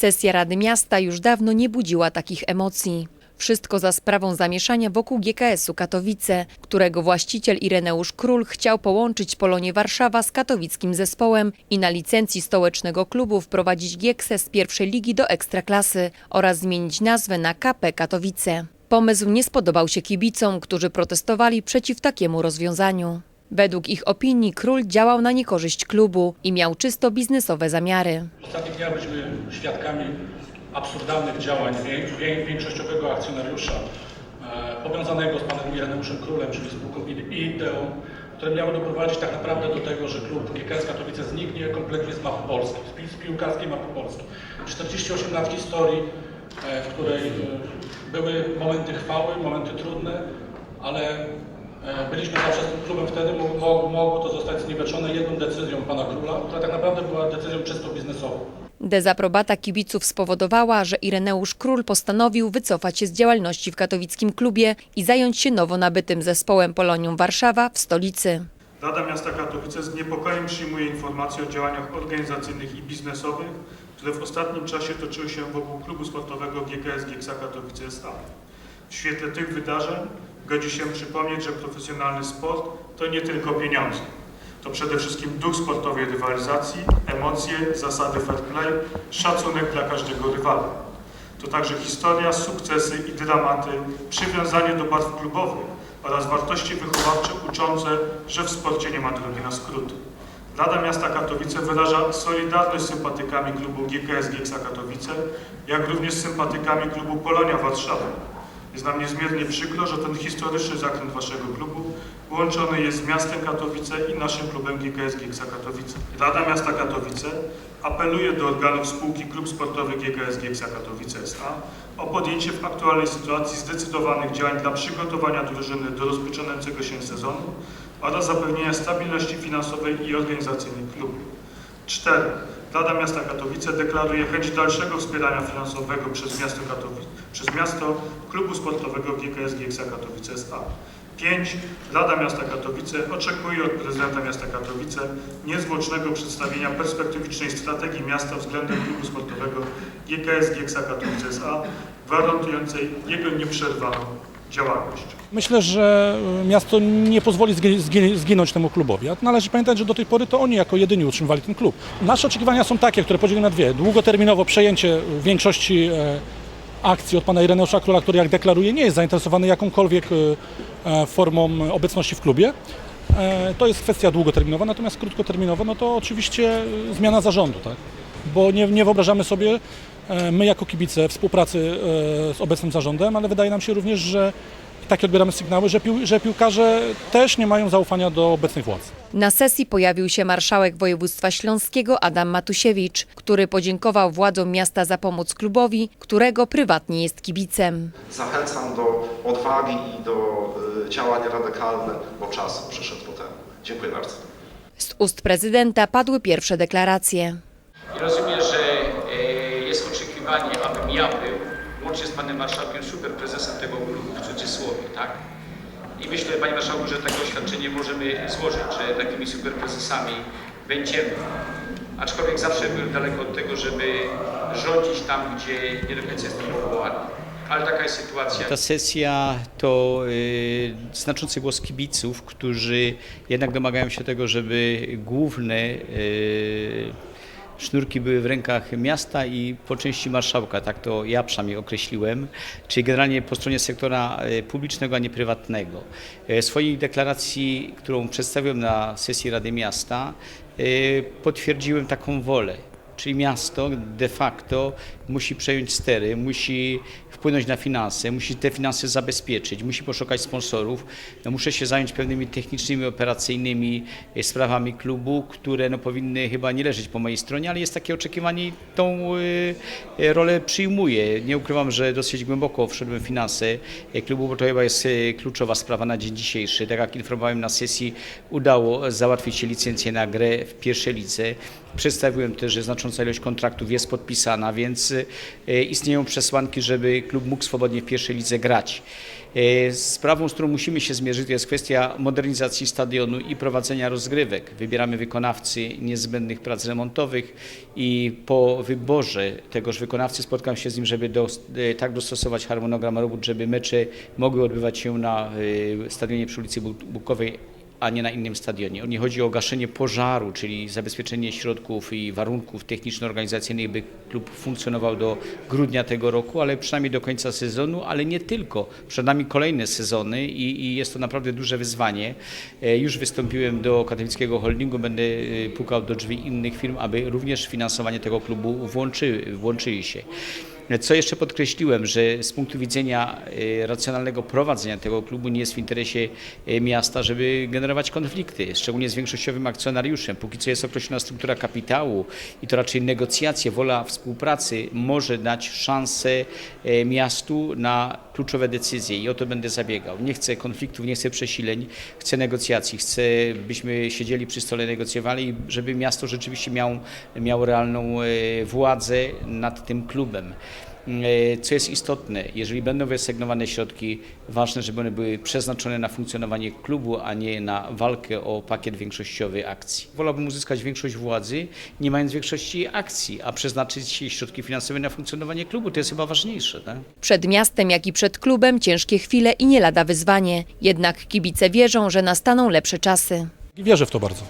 Sesja Rady Miasta już dawno nie budziła takich emocji. Wszystko za sprawą zamieszania wokół GKS-u Katowice, którego właściciel Ireneusz Król chciał połączyć Polonię Warszawa z katowickim zespołem i na licencji stołecznego klubu wprowadzić Giekse z pierwszej ligi do ekstraklasy oraz zmienić nazwę na KP Katowice. Pomysł nie spodobał się kibicom, którzy protestowali przeciw takiemu rozwiązaniu. Według ich opinii król działał na niekorzyść klubu i miał czysto biznesowe zamiary. Ostatnich dniach byliśmy świadkami absurdalnych działań wię- wię- większościowego akcjonariusza e, powiązanego z panem Ireneuszem Królem, czyli spółką Ide- Ideą, które miało doprowadzić tak naprawdę do tego, że klub GKS Katowice zniknie kompletnie z mapy z pi- z piłkarskiej mapy Polski. 48 lat historii, e, w której e, były momenty chwały, momenty trudne, ale byliśmy zawsze z tym klubem wtedy, mo- mo- mogło to zostać zniweczone jedną decyzją pana króla, która tak naprawdę była decyzją czysto biznesową. Dezaprobata kibiców spowodowała, że Ireneusz Król postanowił wycofać się z działalności w katowickim klubie i zająć się nowo nabytym zespołem Polonią Warszawa w stolicy. Rada Miasta Katowice z niepokojem przyjmuje informacje o działaniach organizacyjnych i biznesowych, które w ostatnim czasie toczyły się wokół klubu sportowego GKS Gieksa Katowice S.A. W świetle tych wydarzeń godzi się przypomnieć, że profesjonalny sport to nie tylko pieniądze. To przede wszystkim duch sportowej rywalizacji, emocje, zasady fair play, szacunek dla każdego rywala. To także historia, sukcesy i dramaty, przywiązanie do barw klubowych oraz wartości wychowawcze uczące, że w sporcie nie ma drogi na skróty. Rada Miasta Katowice wyraża solidarność z sympatykami klubu GKS Gieksa Katowice, jak również z sympatykami klubu Polonia Warszawa. Jest nam niezmiernie przykro, że ten historyczny zakręt waszego klubu łączony jest z miastem Katowice i naszym klubem GKS Gieksa Katowice. Rada Miasta Katowice apeluje do organów spółki Klub Sportowy GKS Gieksa Katowice S.A. o podjęcie w aktualnej sytuacji zdecydowanych działań dla przygotowania drużyny do rozpoczynającego się sezonu oraz zapewnienia stabilności finansowej i organizacyjnej klubu. 4. Rada Miasta Katowice deklaruje chęć dalszego wspierania finansowego przez miasto, Katowice, przez miasto klubu sportowego GKS Gieksa Katowice S.A. 5. Rada Miasta Katowice oczekuje od prezydenta miasta Katowice niezwłocznego przedstawienia perspektywicznej strategii miasta względem klubu sportowego GKS Gieksa Katowice S.A. gwarantującej jego nieprzerwaną działalność. Myślę, że y, miasto nie pozwoli zgi- zgi- zginąć temu klubowi. Należy pamiętać, że do tej pory to oni jako jedyni utrzymywali ten klub. Nasze oczekiwania są takie, które podzielimy na dwie. Długoterminowo przejęcie większości e, akcji od pana Ireneusza Króla, który jak deklaruje nie jest zainteresowany jakąkolwiek e, e, formą obecności w klubie. E, To jest kwestia długoterminowa, natomiast krótkoterminowo no to oczywiście e, zmiana zarządu, tak? bo nie, nie wyobrażamy sobie e, my jako kibice współpracy e, z obecnym zarządem, ale wydaje nam się również, że takie odbieramy sygnały, że, pił, że piłkarze też nie mają zaufania do obecnych władz. Na sesji pojawił się marszałek województwa śląskiego Adam Matusiewicz, który podziękował władzom miasta za pomoc klubowi, którego prywatnie jest kibicem. Zachęcam do odwagi i do y, działań radykalnych, bo czas przyszedł potem. Dziękuję bardzo. Z ust prezydenta padły pierwsze deklaracje. Oczekiwanie, abym ja był, łącznie z panem marszałkiem, super prezesem tego klubu w cudzysłowie, tak? I myślę, panie marszałku, że takie oświadczenie możemy złożyć, że takimi super prezesami będziemy. Aczkolwiek zawsze byłem daleko od tego, żeby rządzić tam, gdzie nie do końca jestem powołany. Ale taka jest sytuacja. Ta sesja to y, znaczący głos kibiców, którzy jednak domagają się tego, żeby główne y, sznurki były w rękach miasta i po części marszałka, tak to ja przynajmniej określiłem, czyli generalnie po stronie sektora y, publicznego, a nie prywatnego. W swojej deklaracji, którą przedstawiłem na sesji Rady Miasta, y, potwierdziłem taką wolę. Czyli miasto de facto musi przejąć stery, musi wpłynąć na finanse, musi te finanse zabezpieczyć, musi poszukać sponsorów. No, muszę się zająć pewnymi technicznymi, operacyjnymi e, sprawami klubu, które no, powinny chyba nie leżeć po mojej stronie, ale jest takie oczekiwanie i tą y, rolę przyjmuję. Nie ukrywam, że dosyć głęboko wszedłem w finanse klubu, bo to chyba jest kluczowa sprawa na dzień dzisiejszy. Tak jak informowałem na sesji, udało załatwić się licencję na grę w pierwszej lidze. Przedstawiłem też, że znaczący znacząca ilość kontraktów jest podpisana, więc e, istnieją przesłanki, żeby klub mógł swobodnie w pierwszej lidze grać. Sprawą, z którą musimy się zmierzyć, to jest kwestia modernizacji stadionu i prowadzenia rozgrywek. Wybieramy wykonawcy niezbędnych prac remontowych i po wyborze tegoż wykonawcy spotkam się z nim, żeby do, e, tak dostosować harmonogram robót, żeby mecze mogły odbywać się na stadionie przy ulicy Bu- Bukowej a nie na innym stadionie. Nie chodzi o gaszenie pożaru, czyli zabezpieczenie środków i warunków techniczno-organizacyjnych, by klub funkcjonował do grudnia tego roku, ale przynajmniej do końca sezonu, ale nie tylko. Przed nami kolejne sezony i, i jest to naprawdę duże wyzwanie. E, Już wystąpiłem do katowickiego holdingu, będę e, pukał do drzwi innych firm, aby również finansowanie tego klubu włączy, włączyli się. Co jeszcze podkreśliłem, że z punktu widzenia e, racjonalnego prowadzenia tego klubu nie jest w interesie e, miasta, żeby generować konflikty, szczególnie z większościowym akcjonariuszem. Póki co jest określona struktura kapitału i to raczej negocjacje, wola współpracy może dać szansę e, miastu na kluczowe decyzje i o to będę zabiegał. Nie chcę konfliktów, nie chcę przesileń, chcę negocjacji, chcę byśmy siedzieli przy stole, negocjowali i żeby miasto rzeczywiście miało, miało realną władzę nad tym klubem. E, Co jest istotne, jeżeli będą wyasygnowane środki, ważne, żeby one były przeznaczone na funkcjonowanie klubu, a nie na walkę o pakiet większościowy akcji. Wolałbym uzyskać większość władzy, nie mając większości akcji, a przeznaczyć środki finansowe na funkcjonowanie klubu. To jest chyba ważniejsze. Tak? Przed miastem, jak i przed klubem ciężkie chwile i nie lada wyzwanie. Jednak kibice wierzą, że nastaną lepsze czasy. Wierzę w to bardzo.